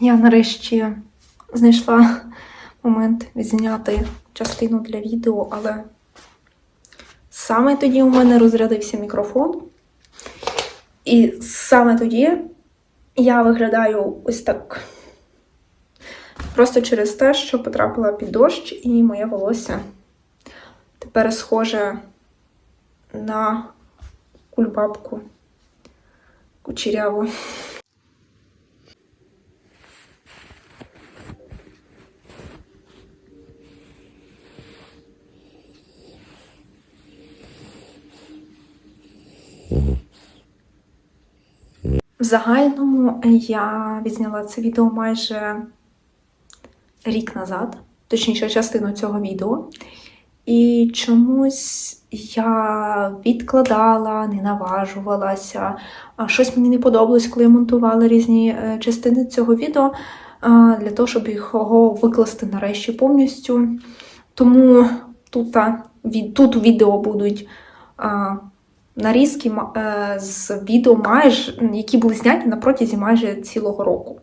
Я нарешті знайшла момент відзняти частину для відео, але саме тоді у мене розрядився мікрофон. І саме тоді я виглядаю ось так. Просто через те, що потрапила під дощ, і моє волосся тепер схоже на кульбабку кучеряву. Загальному я відзняла це відео майже рік назад, точніше, частину цього відео. І чомусь я відкладала, не наважувалася. Щось мені не подобалось, коли я монтувала різні е, частини цього відео для того, щоб його викласти нарешті повністю. Тому тут, тут відео будуть нарізки е, з відео, майже, які були зняті на протязі майже цілого року.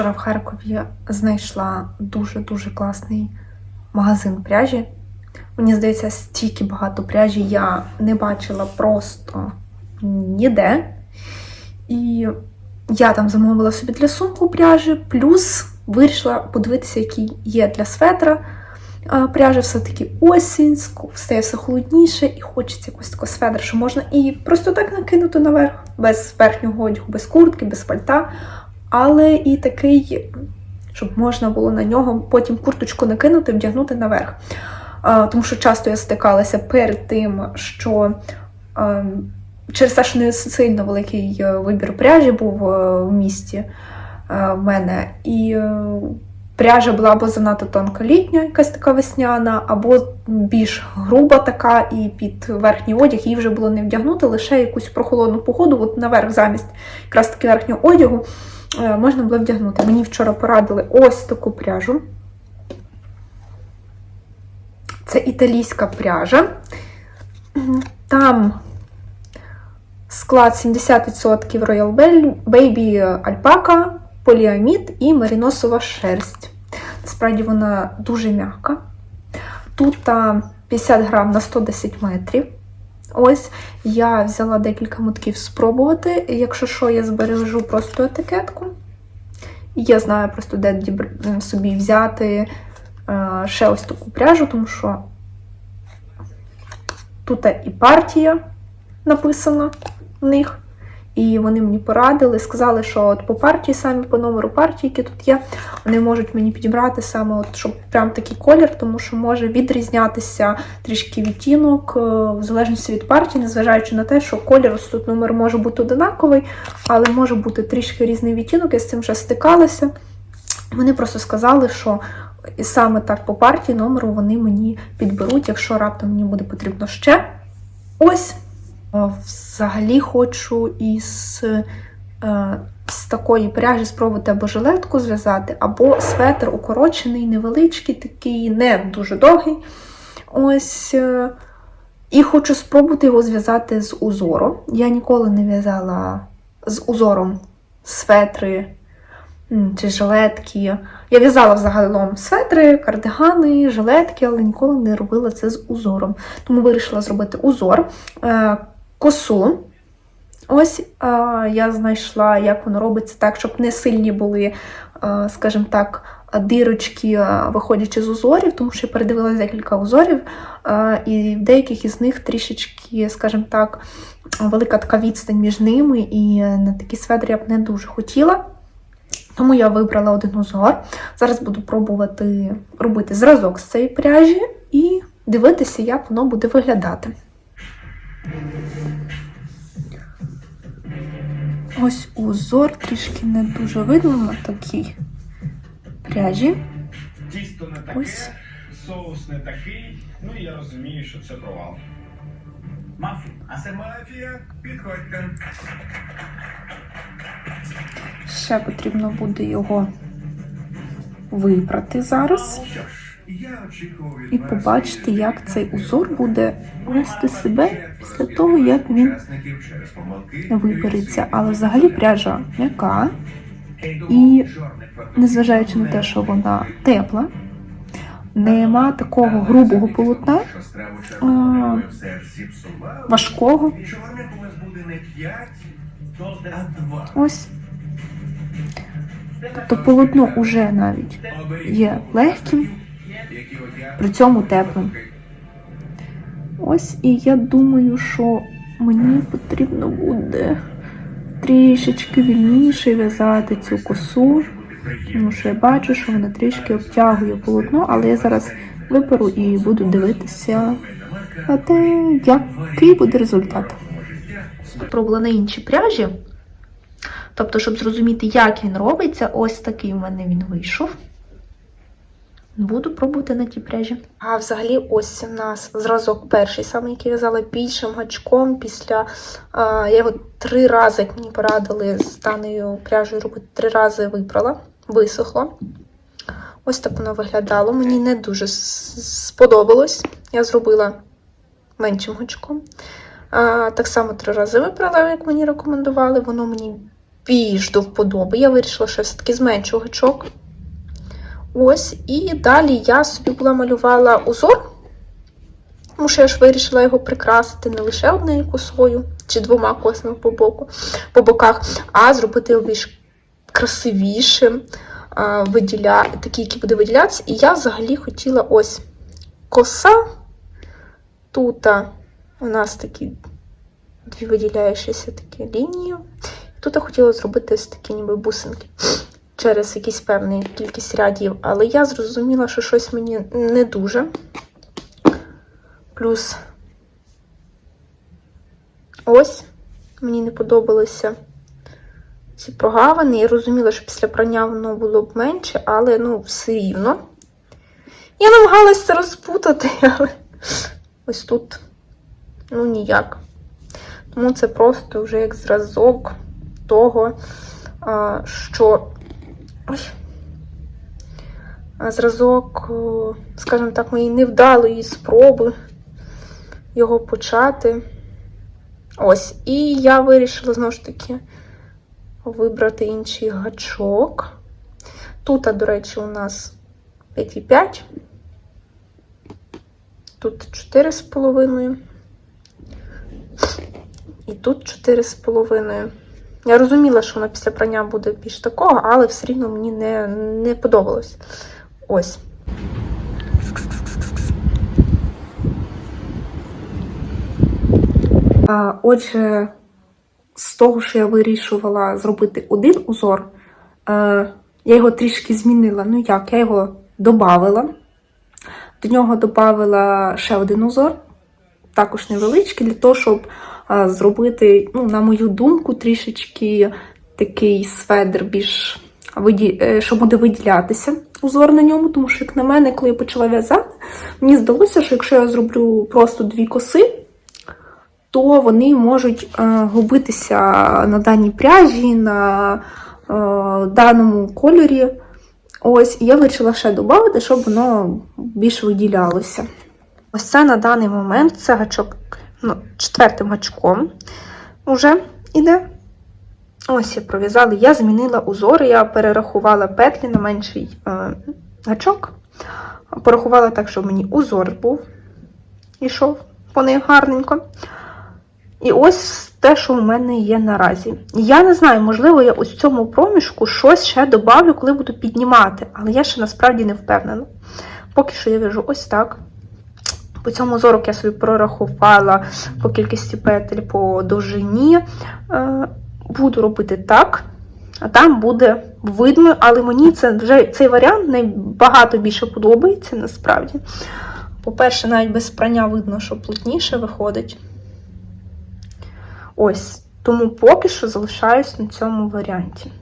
Вчора в Харкові знайшла дуже-дуже класний магазин пряжі. Мені здається, стільки багато пряжі я не бачила просто ніде. І я там замовила собі для сумку пряжі, плюс вирішила подивитися, які є для светра. Пряжа все-таки осінь, стає все холодніше, і хочеться якось такого светра, що можна і просто так накинути наверх, без верхнього одягу, без куртки, без пальта. Але і такий, щоб можна було на нього потім курточку накинути, вдягнути наверх. Тому що часто я стикалася перед тим, що ем, через те, що не сильно великий е, вибір пряжі був е, в місті е, в мене, і пряжа була або занадто тонка літня, якась така весняна, або більш груба така, і під верхній одяг її вже було не вдягнути, лише якусь прохолодну погоду, от наверх замість якраз таки верхнього одягу можна було вдягнути. Мені вчора порадили ось таку пряжу. Це італійська пряжа. Там склад 70% Royal Baby альпака, поліамід і мериносова шерсть. Насправді вона дуже м'яка. Тут 50 грам на 110 метрів. Ось я взяла декілька мотків спробувати. Якщо що, я збережу просто етикетку. Я знаю просто, де собі взяти е, ще ось таку пряжу, тому що тут і партія написана в них. І вони мені порадили, сказали, що от по партії, самі по номеру партії, які тут є, вони можуть мені підібрати саме, от, щоб прям такий колір, тому що може відрізнятися трішки відтінок, е, в залежності від партії, незважаючи на те, що колір ось тут номер може бути одинаковий, але може бути трішки різний відтінок. Я з цим вже стикалася. Вони просто сказали, що саме так по партії номеру вони мені підберуть, якщо раптом мені буде потрібно ще. Ось. Е, Взагалі хочу із, е, з такої пряжі спробувати або жилетку зв'язати, або светр укорочений, невеличкий, такий, не дуже довгий. Ось. е, І хочу спробувати його зв'язати з узором. Я ніколи не в'язала з узором светри чи жилетки. Я в'язала взагалом светри, кардигани, жилетки, але ніколи не робила це з узором. Тому вирішила зробити узор, косу. Ось я знайшла, як воно робиться так, щоб не сильні були, е, скажімо так, дирочки, е, виходячи з узорів, тому що я передивилася декілька узорів, е, і в деяких із них трішечки, скажімо так, велика така відстань між ними, і на такі светри я б не дуже хотіла. Тому я вибрала один узор. Зараз буду пробувати робити зразок з цієї пряжі і дивитися, як воно буде виглядати. Ось узор трішки не дуже видно на такій пряжі. Тісто не таке, Ось. соус не такий. Ну і я розумію, що це провал. Мафін, А це мафія, підходьте. Ще потрібно буде його вибрати зараз. Що ж, І побачити, як цей узор буде вести себе після того, як він вибереться. Але взагалі пряжа м'яка, І незважаючи на те, що вона тепла, нема такого грубого полотна, а, важкого. І чорних у вас буде не 5, а 2. Ось. Тобто полотно уже навіть є легким, при цьому теплим. Ось, і я думаю, що мені потрібно буде трішечки вільніше в'язати цю косу, тому що я бачу, що вона трішки обтягує полотно, але я зараз виберу і буду дивитися на те, який буде результат. Пробувала на іншій пряжі. Тобто, щоб зрозуміти, як він робиться, ось такий в мене він вийшов. Буду пробувати на тій пряжі. А взагалі, ось у нас зразок перший, саме який в'язала більшим гачком. Після а, я його три рази, як мені порадили з даною пряжею робити, три рази вибрала, висохло. Ось так воно виглядало. Мені не дуже сподобалось. Я зробила меншим гачком. А, так само три рази вибрала, як мені рекомендували. Воно мені більш до вподоби. Я вирішила, що все-таки зменшу гачок. Ось, і далі я собі була малювала узор, тому що я ж вирішила його прикрасити не лише однією косою чи двома косами по боку, по боках, а зробити його більш красивішим, виділя... такий, який буде виділятися. І я взагалі хотіла ось коса. Тут у нас такі дві виділяючіся такі лінії. Тут я хотіла зробити ось такі ніби бусинки через якісь певну кількість рядів, але я зрозуміла, що щось мені не дуже. Плюс ось мені не подобалися ці прогавини. Я розуміла, що після прання воно було б менше, але ну, все рівно. Я намагалася розпутати, але ось тут ну ніяк. Тому це просто вже як зразок того, що Ой. Зразок, скажімо так, моєї невдалої спроби його почати. Ось. І я вирішила знову ж таки вибрати інший гачок. Тут, до речі, у нас 5,5. Тут 4,5. І тут 4,5. Я розуміла, що вона після прання буде більш такого, але все рівно мені не, не подобалось. Ось. Отже, з того, що я вирішувала зробити один узор, е, я його трішки змінила. Ну як, я його додавила. До нього додавила ще один узор, також невеличкий, для того, щоб зробити, ну, на мою думку, трішечки такий сведер більш е, що буде виділятися узор на ньому, тому що, як на мене, коли я почала в'язати, мені здалося, що якщо я зроблю просто дві коси, то вони можуть е, губитися на даній пряжі, на е, даному кольорі. Ось, і я вирішила ще додати, щоб воно більш виділялося. Ось це на даний момент це гачок ну, четвертим гачком вже іде. Ось я пров'язала, я змінила узори, я перерахувала петлі на менший е, гачок. Порахувала так, щоб мені узор був, ішов по них гарненько. І ось те, що у мене є наразі. Я не знаю, можливо, я ось в цьому проміжку щось ще добавлю, коли буду піднімати, але я ще насправді не впевнена. Поки що я вяжу ось так. По цьому зорок я собі прорахувала по кількості петель по довжині. Е, Буду робити так, а там буде видно, але мені це вже цей варіант набагато більше подобається насправді. По-перше, навіть без прання видно, що плотніше виходить. Ось, тому поки що залишаюсь на цьому варіанті.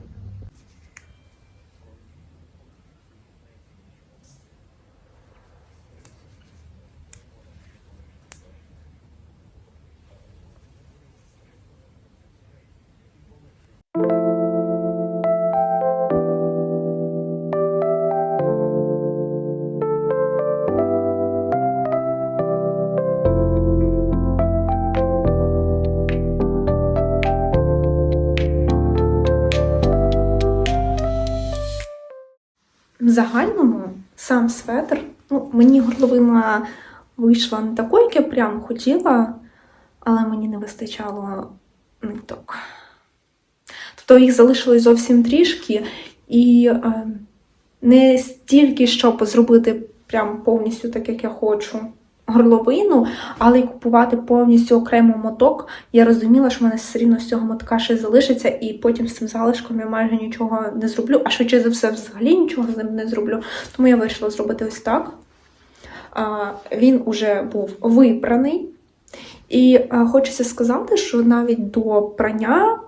Загальному сам светр, ну, мені горловина вийшла не такою, як я прям хотіла, але мені не вистачало ниток. Тобто їх залишилось зовсім трішки, і е, не стільки, щоб зробити прям повністю так, як я хочу. Горловину, але й купувати повністю окремо моток. Я розуміла, що в мене все рівно з цього мотка ще залишиться, і потім з цим залишком я майже нічого не зроблю, а швидше за все, взагалі нічого з ним не зроблю. Тому я вирішила зробити ось так. Він уже був випраний. І хочеться сказати, що навіть до прання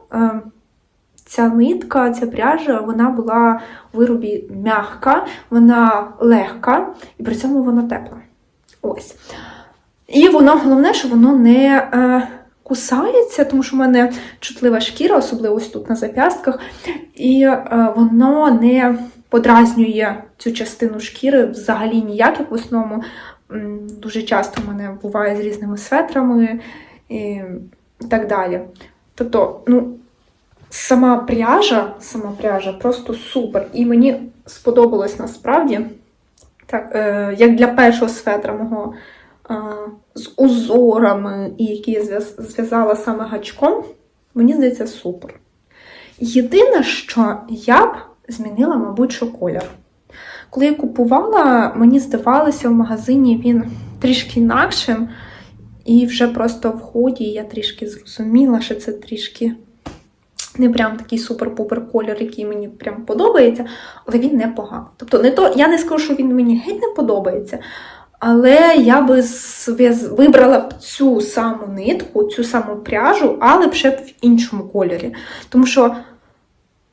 ця нитка, ця пряжа, вона була в виробі м'яка, вона легка, і при цьому вона тепла. Ось. І воно головне, що воно не е, кусається, тому що в мене чутлива шкіра, особливо ось тут на зап'ястках, і е, воно не подразнює цю частину шкіри взагалі ніяк, як в основному. Дуже часто в мене буває з різними светрами і так далі. Тобто, ну, сама пряжа, сама пряжа просто супер. І мені сподобалось насправді. Так, е, як для першого светра мого е, з узорами, і який я зв'язала саме гачком, мені здається, супер. Єдине, що я б змінила, мабуть, що колір. Коли я купувала, мені здавалося, в магазині він трішки інакшим, і вже просто в ході я трішки зрозуміла, що це трішки не прям такий супер-пупер колір, який мені прям подобається, але він непоганий. Тобто, не то, я не скажу, що він мені геть не подобається, але я би вибрала б цю саму нитку, цю саму пряжу, але б ще б в іншому кольорі. Тому що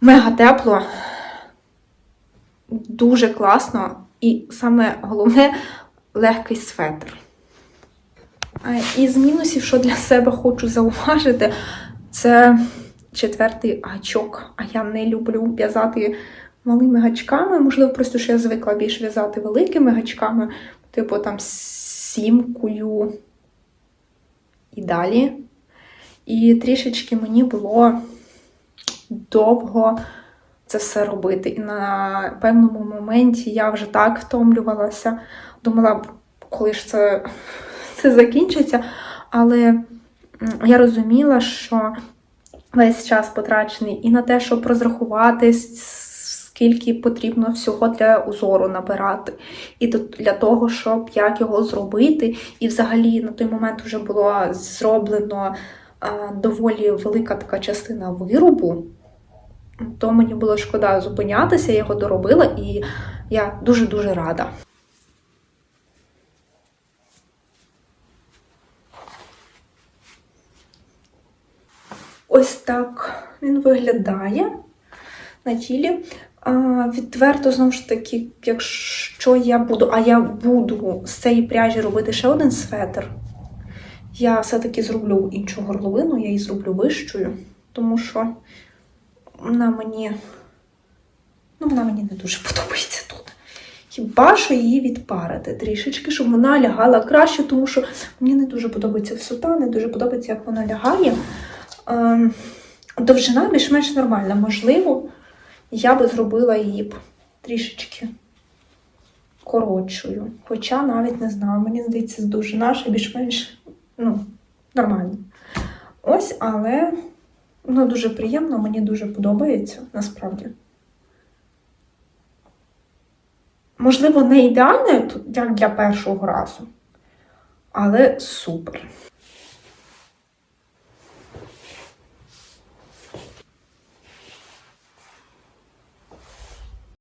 мега тепло, дуже класно, і саме головне легкий светр. І з мінусів, що для себе хочу зауважити, це четвертий гачок. А я не люблю в'язати малими гачками. Можливо, просто що я звикла більш в'язати великими гачками, типу там сімкою і далі. І трішечки мені було довго це все робити. І на певному моменті я вже так втомлювалася. Думала, коли ж це, це закінчиться. Але я розуміла, що весь час потрачений і на те, щоб розрахувати, скільки потрібно всього для узору набирати, і для того, щоб як його зробити. І взагалі на той момент вже було зроблено доволі велика така частина виробу. То мені було шкода зупинятися, я його доробила, і я дуже-дуже рада. Ось так він виглядає на тілі. А, відверто, знову ж таки, якщо я буду, а я буду з цієї пряжі робити ще один светр, я все-таки зроблю іншу горловину, я її зроблю вищою, тому що вона мені, ну, вона мені не дуже подобається тут. Хіба що її відпарити трішечки, щоб вона лягала краще, тому що мені не дуже подобається висота, не дуже подобається, як вона лягає. Ем, довжина більш-менш нормальна. Можливо, я би зробила її б трішечки коротшою. Хоча навіть не знаю, мені здається, довжина ще більш-менш ну, нормальна. Ось, але ну, дуже приємно, мені дуже подобається насправді. Можливо, не ідеальне, як для першого разу, але супер.